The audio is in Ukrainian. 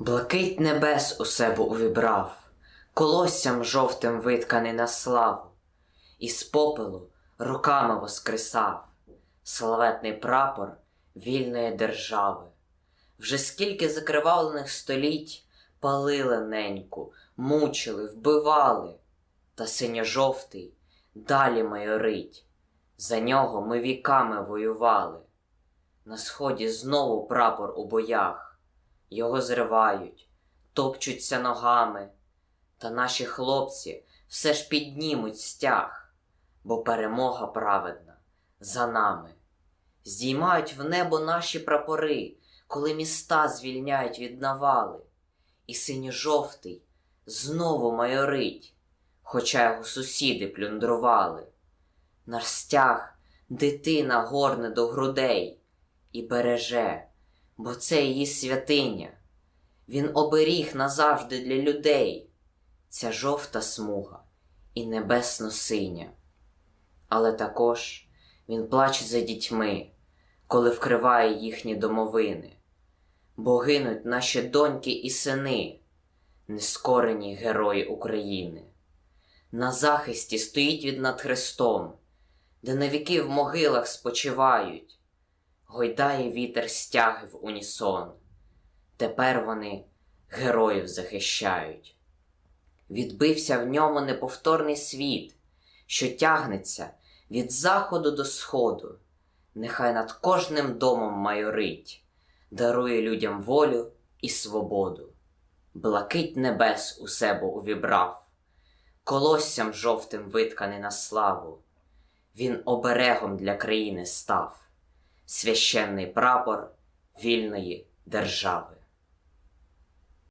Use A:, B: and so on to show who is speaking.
A: Блакить небес у себе увібрав, колоссям жовтим витканий на славу, із попелу руками воскресав славетний прапор вільної держави. Вже скільки закривавлених століть палили неньку, мучили, вбивали, та синьо-жовтий далі майорить. За нього ми віками воювали. На сході знову прапор у боях. Його зривають, топчуться ногами, та наші хлопці все ж піднімуть стяг, бо перемога праведна за нами. Здіймають в небо наші прапори, коли міста звільняють від навали, і синьо-жовтий знову майорить, хоча його сусіди плюндрували. Наш стяг дитина горне до грудей і береже, бо це її святиня. Він оберіг назавжди для людей ця жовта смуга і небесно синя. Але також він плаче за дітьми, коли вкриває їхні домовини, бо гинуть наші доньки і сини, нескорені герої України. На захисті стоїть він над Христом, де навіки в могилах спочивають, гойдає вітер стяги в унісон. Тепер вони героїв захищають. Відбився в ньому неповторний світ, що тягнеться від заходу до сходу, нехай над кожним домом майорить, дарує людям волю і свободу. Блакить небес у себе увібрав, колоссям жовтим витканий на славу. Він оберегом для країни став, священний прапор вільної держави.